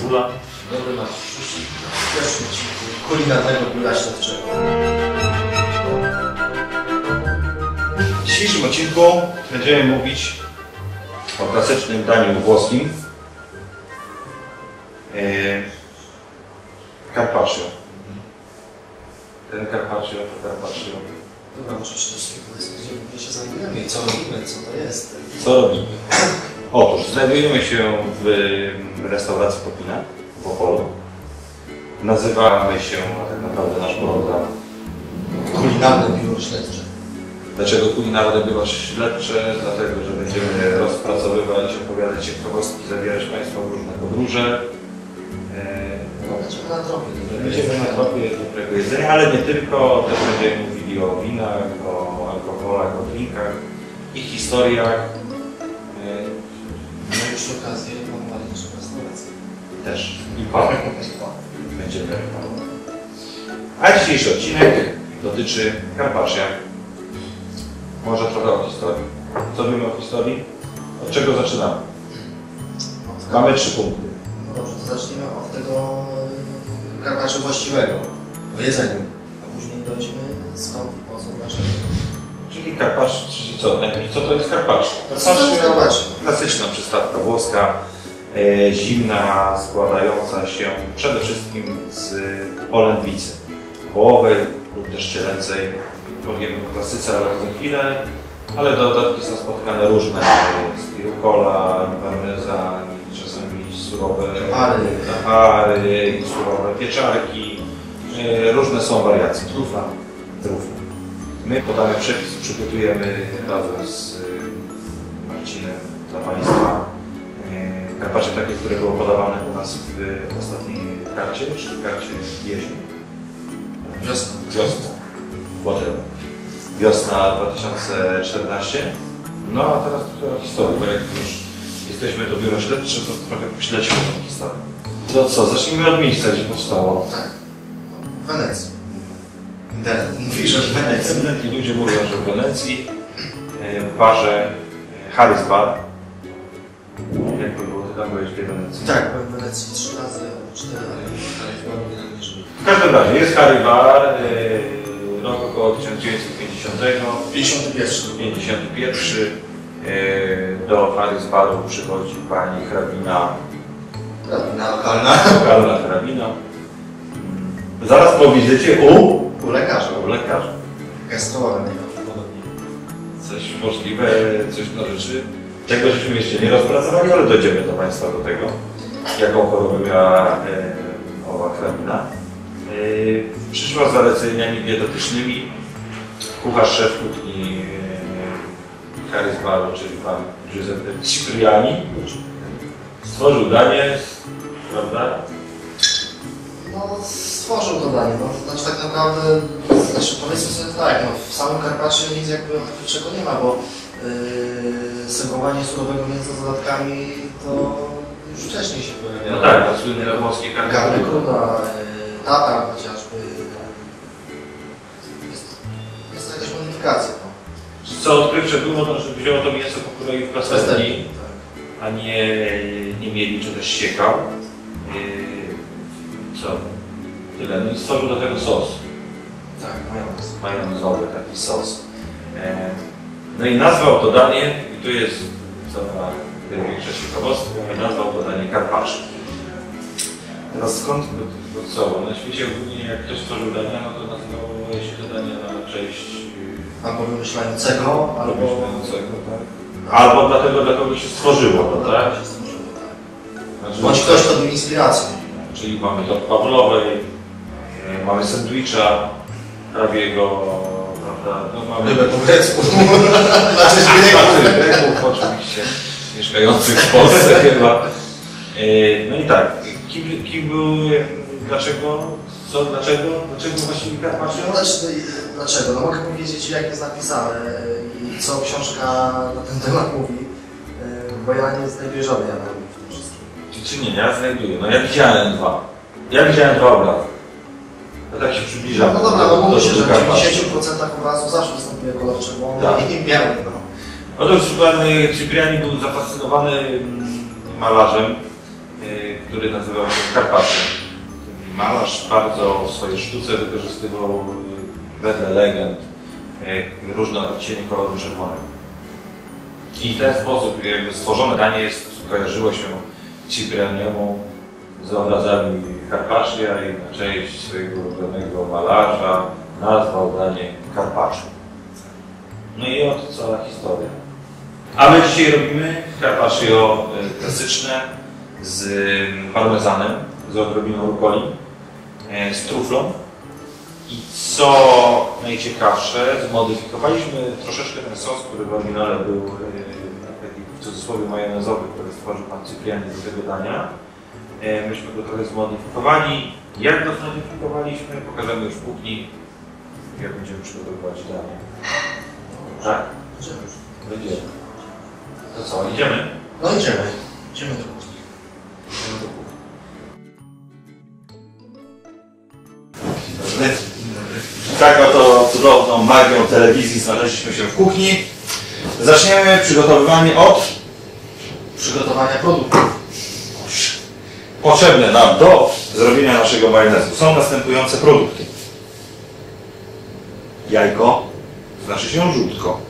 cebula. Dobry pierwszym odcinku kulinarnego biura śledczego. W dzisiejszym odcinku będziemy mówić o klasycznym daniu włoskim. E, carpaccio. Ten carpaccio to carpaccio. Dobra, może przede wszystkim powiedzmy, gdzie się znajdujemy i co robimy, co to jest. Co robimy? Otóż znajdujemy się w restauracji Popina w Opolu. Nazywamy się tak naprawdę nasz program Kulinarne biuro śledcze. Dlaczego kulinarne bywa śledcze? Dlatego, że będziemy rozpracowywać, opowiadać ciekawostki, zabierać Państwa w różne podróże. E, No, będziemy na tropie. Będziemy na jedzenia. tropie dobrego jedzenia, ale nie tylko. Też będziemy mówili o winach, o alkoholach, o drinkach, ich historiach. Przy okazji mam ładniejszą restaurację. Też i pan będzie werbował. A dzisiejszy odcinek dotyczy Karpacza. Może trochę o historii. Co wiemy o historii? Od czego zaczynamy? Mamy trzy punkty. No dobrze, to zacznijmy od tego e, karpaczu właściwego. Jedzeniu. A później dojdźmy skąd Czyli Karpacz, co? Najpierw co to jest Karpacz? Karpacz? Klasyczna przystawka włoska, e, zimna, składająca się przede wszystkim z polędwicy wołowej lub też cielęcej. Powiemy o klasyce, ale za chwilę. Ale dodatki są spotkane różne, z rucola, parmezan, czasami surowe i surowe pieczarki. E, Różne są wariacje. Trufa. Trufa. My podany przepis przygotujemy razem z y, Marcinem dla Państwa y, karpacze takie, które było podawane u nas w ostatniej karcie, czyli karcie jesień. Wiosna. Wiosna. Whatever. Wiosna 2014. No a teraz trochę historii, bo jak już jesteśmy do biura śledcze, to trochę pośledźmy tę historię. To co, zacznijmy od miejsca, gdzie powstało. Tak. W Wenecji. Internet mówi, że w Wenecji. Ludzie mówią, że w Wenecji, e, w barze e, Harris Bar. Jak to było, ty tam byłeś w Wenecji? Tak, byłem w Wenecji trzy razy cztery, należy. W każdym razie jest Harry Bar, e, rok około 1950, 51. 51. e, Do Harris Baru przychodzi pani hrabina, Rabina lokalna. lokalna hrabina. Zaraz po wizycie u, U lekarza. u lekarza. Najprawdopodobniej. Coś możliwe, coś na rzeczy. Tego żeśmy jeszcze nie rozpracowali, ale dojdziemy do Państwa do tego, jaką chorobę miała e, owa hrabina. E, przyszła z zaleceniami dietetycznymi kucharz szef kuchni e, Harris Baru, czyli pan Giuseppe Cipriani. Stworzył danie, prawda? No, stworzył to danie. No, znaczy tak naprawdę, znaczy powiedzmy sobie tak, no, w samym Karpacie nic jakby odkrywczego nie ma, bo yy, serwowanie surowego mięsa z dodatkami to już wcześniej się pojawiało. No tak, to słynne włoskie Garny karty. kruda, yy, tata chociażby. Jest, jest to jakaś modyfikacja. No. Co odkrywcze było, to że wzięło to mięso po kolei w pasteli. Tak. a nie, nie mieli czegoś siekał. Yy, Co? Tyle. No i stworzył do tego sos. Tak, majonez. Majonezowy taki sos. E, No i nazwał to danie, i tu jest cała największa ciekawostka, nazwał to danie carpaccio. Teraz skąd, bo co, na świecie ogólnie jak ktoś stworzył dania, no to nazywało się to danie na cześć yy, Albo wymyślającego, albo... wymyślającego, tak? Albo dlatego, dla kogo się stworzyło to, tak? tak. Znaczy, Bądź ktoś, kto był inspiracją. Czyli mamy to Pawlowej, e, mamy sandwicha hrabiego, prawda? No mamy Rybę po grecku. Znaczy. Greków oczywiście, mieszkających w Polsce chyba. E, No i tak, kim, kim był, e, dlaczego, co, dlaczego, dlaczego właściwie Karpaccio? Znaczy, dlaczego? No mogę powiedzieć jak jest napisane i co książka na ten temat mówi, e, bo ja nie znajduję żadnej analogii w tym wszystkim. Czy, czy nie, ja znajduję, no ja widziałem dwa. Ja widziałem dwa obrazy. Ja tak się przybliżam. No dobra, no mówi się, że w Karpaccia. 90% obrazów zawsze występuje kolor czerwony Tak. i biały. No. Otóż pan y, Cypriani był zafascynowany mm, malarzem y, który nazywał się Karpaty. Malarz bardzo w swojej sztuce wykorzystywał y, wedle legend różne odcienie koloru czerwonego. I w ten sposób jakby stworzone danie jest, kojarzyło się Ciprianiemu z obrazami Karpaccia i na cześć swojego ulubionego malarza nazwał danie Karpaczu. No i oto cała historia. A my dzisiaj robimy carpaccio y, klasyczne z y, parmezanem, z odrobiną rukoli, y, z truflą. I co najciekawsze, zmodyfikowaliśmy troszeczkę ten sos, który w oryginale był y, taki w cudzysłowie majonezowy, który stworzył pan Cypriani do tego dania. Y, Myśmy go trochę zmodyfikowali. Jak go zmodyfikowaliśmy, pokażemy już w kuchni, jak będziemy przygotowywać danie. Tak? Będziemy. To co, idziemy? No idziemy. Idziemy do kuchni. Tak oto cudowną magią telewizji znaleźliśmy się w kuchni. Zaczniemy przygotowywanie od Przygotowania produktów. potrzebne nam do zrobienia naszego majonezu. Są następujące produkty. Jajko, znaczy się żółtko.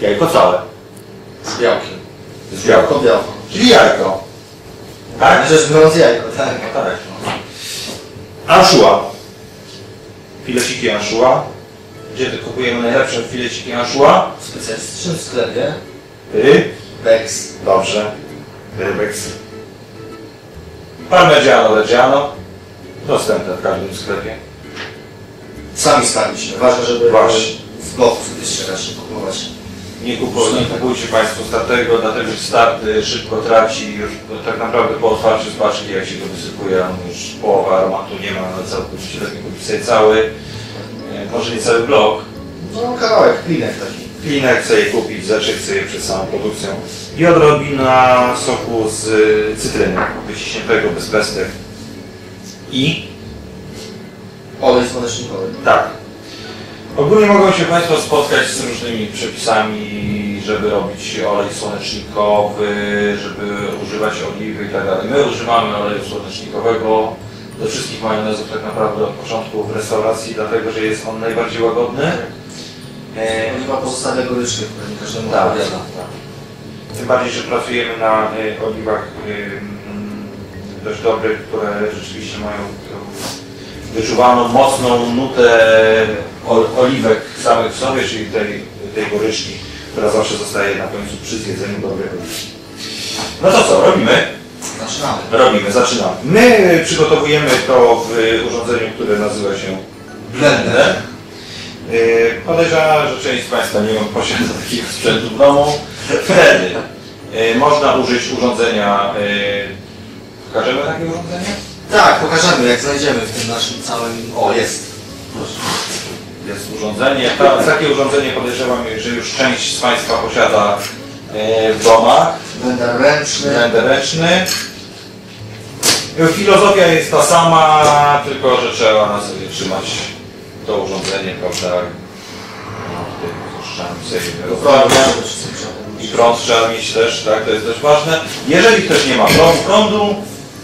Jajko całe, Z białkiem. z białko, Białko, czyli jajko. Tak? Rzecz biorąc jajko, tak. No tak. Anszua. Fileciki anszua. Gdzie kupujemy najlepsze fileciki anszua? W specjalistycznym sklepie Ty. Bex. Dobrze. Rybex. Parmigiano Reggiano. Dostępne w każdym sklepie. Sami sprawiliśmy. Ważne, żeby Właśnie. w bloku sobie strzelać, nie kupować. Nie, kupuj, nie kupujcie Państwo startego, dlatego że start y, szybko traci. Już tak naprawdę po otwarciu z paczki, jak się go wysypuje, on już połowa aromatu nie ma, ale całkowicie lepiej kupić sobie cały, może nie cały blok, No kawałek, klinek taki. Klinek sobie kupić, zacząć sobie przed samą produkcją. I odrobina soku z y, cytryny, wyciśniętego bez pestek. I Olej słonecznikowy. tak. Ogólnie mogą się Państwo spotkać z różnymi przepisami, żeby robić olej słonecznikowy, żeby używać oliwy i tak. My używamy oleju słonecznikowego do wszystkich majonezów tak naprawdę od początku w restauracji, dlatego że jest on najbardziej łagodny. E, Oliwa pozostawia goryczkę, która nie każdemu Tak, odpowiada. tak. Tym bardziej, że pracujemy na y, oliwach y, mm, dość dobrych, które rzeczywiście mają wyczuwaną mocną nutę ol, oliwek samych w sobie, czyli tej, tej goryczki, która zawsze zostaje na końcu przy zjedzeniu dobrej oliwki. No to co, robimy? Zaczynamy. Robimy, zaczynamy. My przygotowujemy to w urządzeniu, które nazywa się blender. Yy, Podejrzewam, że część z Państwa nie posiada takiego sprzętu w domu. Wtedy można użyć urządzenia. Pokażemy takie urządzenie? Tak, pokażemy jak znajdziemy w tym naszym całym... O, jest. Jest urządzenie. Ta, takie urządzenie podejrzewam, że już część z Państwa posiada domach. Blender ręczny. Ręczny. Yy, Filozofia jest ta sama, tylko że trzeba na sobie trzymać to urządzenie, prawda? No. I prąd trzeba mieć też, tak, to jest dość ważne. Jeżeli ktoś nie ma prądu, prądu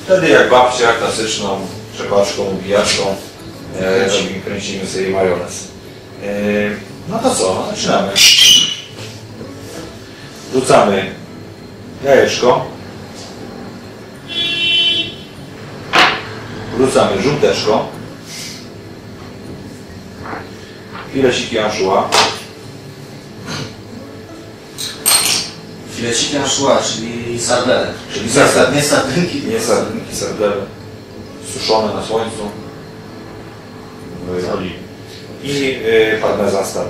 wtedy jak babcia klasyczną przepaczką, ubijaczką e, robimy, kręcimy sobie majonez. E, no to co, zaczynamy. Rzucamy jajeczko. Wrzucamy żółteczko. Fileciki anszua. Fileciki anchois, czyli sardele. Czyli Nie sardele. sard- Nie sardynki, Nie sardynki, sardele suszone na słońcu w oliwie i y, parmezan stary.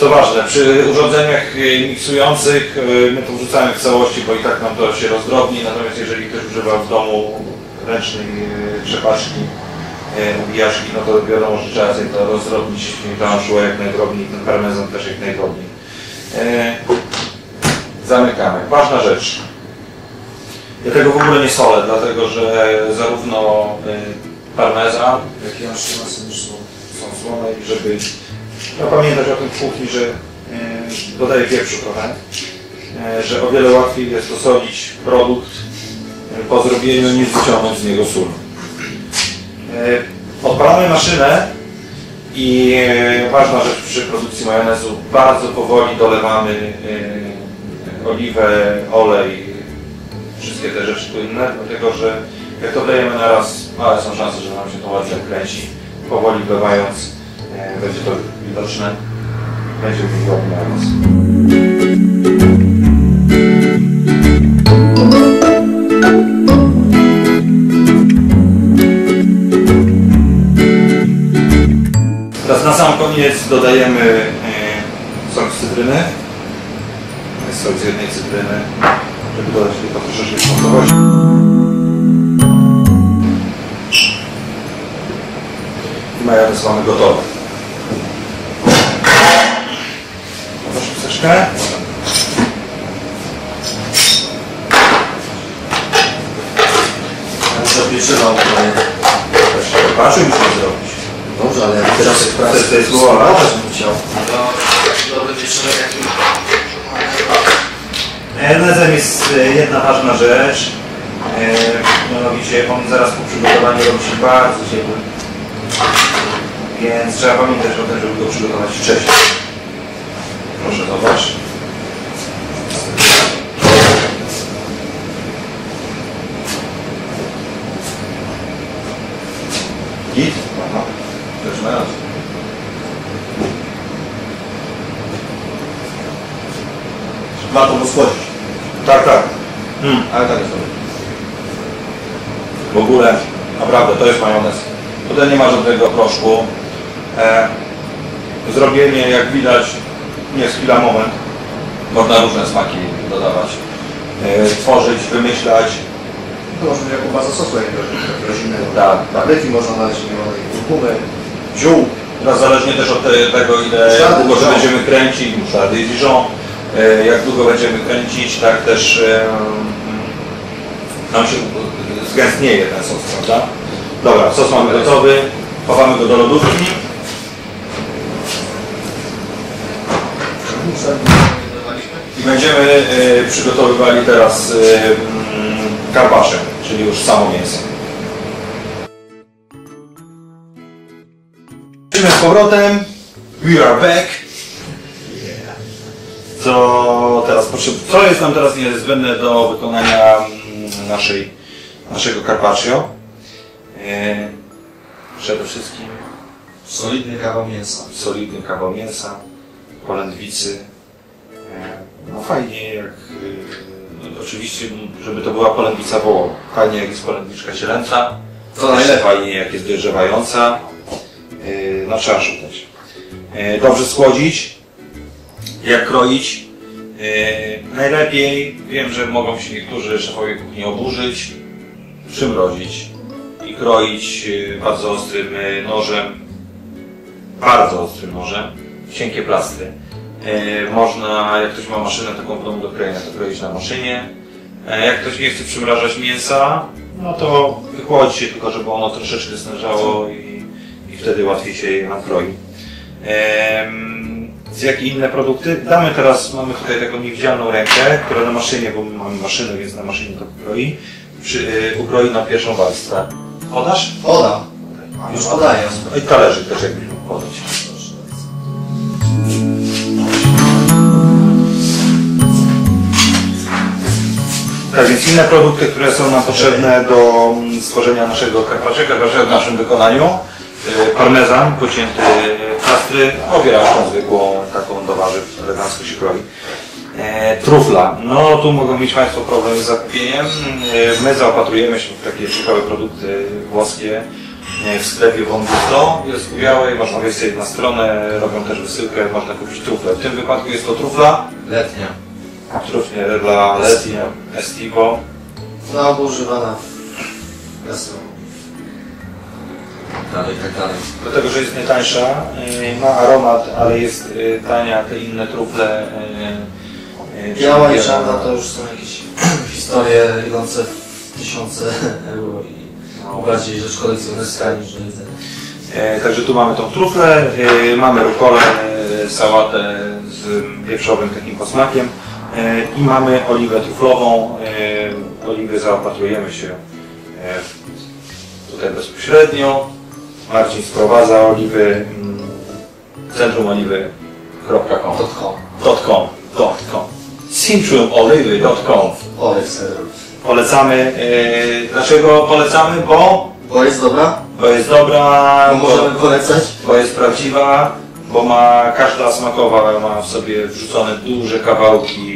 Co ważne, przy urządzeniach y, miksujących y, my to wrzucamy w całości, bo i tak nam to się rozdrobni, natomiast jeżeli ktoś używa w domu ręcznej y, trzepaczki, ubijaczki, no to wiadomo, że trzeba sobie to rozdrobnić, anchois jak najdrobniej, ten parmezan też jak najdrobniej. Zamykamy. Ważna rzecz. Ja tego w ogóle nie solę, dlatego że zarówno parmezan, jak i są, są słone i żeby no, pamiętać o tym w kuchni, że y, dodaję pieprzu trochę, e, że o wiele łatwiej jest osolić produkt e, po zrobieniu niż wyciągnąć z niego sól. E, Odpalamy maszynę i e, ważna rzecz przy produkcji majonezu, bardzo powoli dolewamy e, oliwę, olej, wszystkie te rzeczy płynne, dlatego że jak to dajemy na raz, małe są szanse, że nam się to ładnie kręci. Powoli wlewając, e, będzie to widoczne, będzie. Teraz na sam koniec dodajemy e, sok z cytryny. Jest sok z jednej cytryny, żeby dodać tylko troszeczkę smakowości. I majonez mamy gotowy. Proszę troszeczkę. Zapieczywał moje. Patrz, musimy zrobić. Dobrze, ale jak teraz jak pracę to jest głowa, bym chciał. Dobry jaki Majonezem jest e, jedna ważna rzecz. E, mianowicie on zaraz po przygotowaniu robi się bardzo ciepły. Więc trzeba pamiętać o tym, żeby go przygotować wcześniej. Proszę zobacz. Git? Aha. Też majonez. Warto mu schłodzić. Tak, tak. Mm. Ale tak jest dobrze. W ogóle, naprawdę, to jest majonez. Tutaj nie ma żadnego proszku. E, zrobienie, jak widać, nie jest chwila moment. Można różne smaki dodawać. E, tworzyć, wymyślać. To może być jako baza sosu jakiegoś rodzimnego. Tak. Tabletki można dać, kurkumy. Ziół. Teraz zależnie też od te- tego, ile Musztardy, długo że będziemy kręcić, musztardy i Dijon, e, jak długo będziemy kręcić, tak też e, nam się zgęstnieje ten sos, prawda? Dobra, sos mamy gotowy, chowamy go do lodówki. I będziemy e, przygotowywali teraz e, mm, karpasze, czyli już samo mięso. Wrócimy z powrotem. We are back. Co teraz potrzeb... Co jest nam teraz niezbędne do wykonania mm, naszej, naszego carpaccio? E, przede wszystkim Solidny kawał mięsa. solidny kawał mięsa, polędwicy. E, No fajnie jak, e, oczywiście, żeby to była polędwica wołowa. Fajnie jak jest polędwiczka cielęca. To najlepiej. fajnie jak jest dojrzewająca. E, No trzeba szukać. Dobrze schłodzić. Jak kroić. Najlepiej, wiem, że mogą się niektórzy szefowie kuchni oburzyć, przymrozić i kroić bardzo ostrym nożem, bardzo ostrym nożem, cienkie plastry. E, Można, jak ktoś ma maszynę taką w domu do krojenia, to kroić na maszynie. E, Jak ktoś nie chce przymrażać mięsa, no to wychłodzi się tylko, żeby ono troszeczkę stężało i, i wtedy łatwiej się je nam kroi. Em, Z jakie inne produkty? Damy teraz, mamy tutaj taką niewidzialną rękę, która na maszynie, bo my mamy maszynę, więc na maszynie to kroi, przy, y, ukroi na pierwszą warstwę. Podasz? Podam. Już podaję. No i talerzyk też jakbyś mógł podać. Tak więc inne produkty, które są nam potrzebne do mm, stworzenia naszego carpaccio, carpaccio w naszym wykonaniu. Y, Parmezan, pocięty plastry, owieraczką zwykłą, taką do warzyw, elegancko się kroi. E, trufla. No tu mogą mieć Państwo problem z zakupieniem. E, my zaopatrujemy się w takie ciekawe produkty włoskie e, w sklepie Wongusto. Jest w białej, można wejść sobie na stronę, robią też wysyłkę, można kupić truflę. W tym wypadku jest to trufla. Letnia. Trufnie dla letnie, estivo. No, albo używana w gastronomii. Dalej, tak dalej. Dlatego, że jest najtańsza, e, ma aromat, ale jest e, tania, te inne trufle. e, Biała i czarna to już są jakieś historie idące w tysiące euro i No. bardziej rzecz kolekcjonerska niż jedzenie. E, Także tu mamy tą truflę, e, mamy rukolę, e, sałatę z ym, wieprzowym takim posmakiem. E, I mamy oliwę truflową. E, Oliwy zaopatrujemy się e, tutaj bezpośrednio. Marcin sprowadza oliwy. mm, Centrum oliwy.com .com. .com .com Centrumoliwy.com. Polecamy. Dlaczego polecamy? Bo, Bo jest dobra? bo jest dobra, Bo możemy polecać? bo jest prawdziwa, bo ma każda smakowa ma w sobie wrzucone duże kawałki,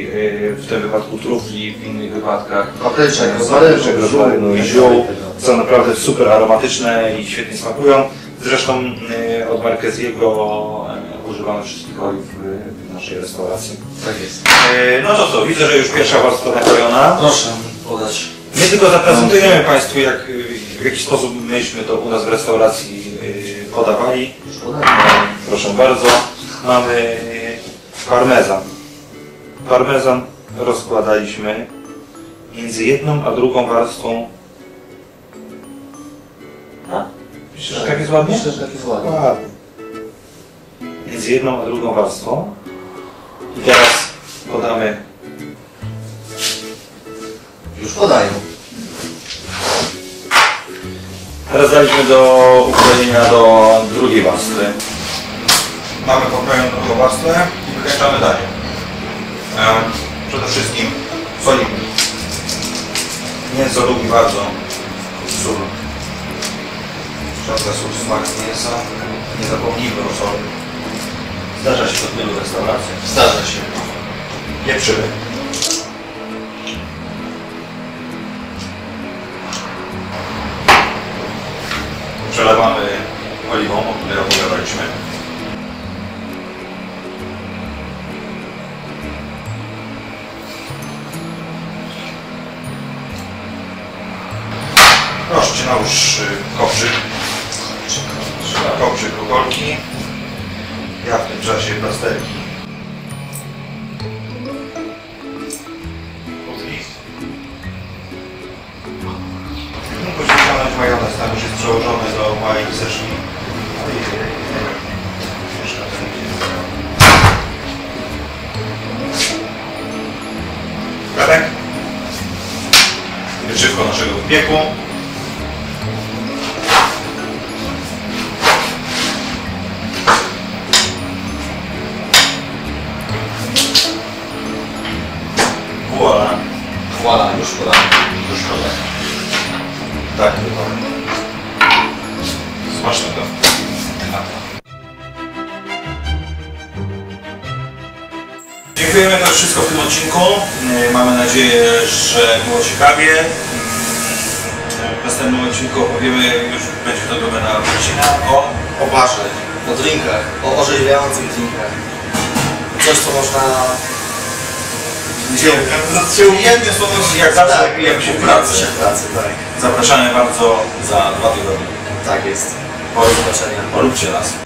w tym wypadku trufli, w innych wypadkach Papryczek, papryczek, rozmarynu i ziół. Są naprawdę super aromatyczne i świetnie smakują. Zresztą yy, od Marqueziego używamy wszystkich oliw w- naszej restauracji. Tak jest. No to co, widzę, że już pierwsza warstwa nakrojona. Proszę podać. My tylko zaprezentujemy Państwu, jak, w jaki sposób myśmy to u nas w restauracji podawali. Proszę bardzo, mamy parmezan. Parmezan rozkładaliśmy między jedną a drugą warstwą. A? Myślisz, że tak jest ładnie? Myślę, że tak jest ładnie. Ładnie. Między jedną a drugą warstwą. I teraz podamy Już podaję. Teraz daliśmy do ukrojenia do drugiej warstwy. Mamy pokrojoną drugą warstwę i wykończamy dalej. Przede wszystkim solimy. Mięso lubi bardzo sól. Ciągle sól smak mięsa. Nie zapomnijmy o soli. Zdarza się to w wielu restauracjach. Zdarza się. Pieprzymy. Przelewamy oliwą, o której opowiadaliśmy. Nałóż y, kopczyk. Kopczyk rugolki. Ja w tym czasie plasterki Mógłbyś wyciągnąć majonez, tam już jest przełożony do mojej ten Radek? Wieczywko naszego wypieku. Było ciekawie. W następnym odcinku opowiemy, już będzie to domena Marcina, o O barze, o drinkach, o orzeźwiających drinkach. Coś, co można... Jednym słowem, jak zawsze Tak, pijemy się w pracy. się w pracy, tak. Zapraszamy bardzo za dwa tygodnie. Tak jest. Polub- zobaczenia. Polubcie nas.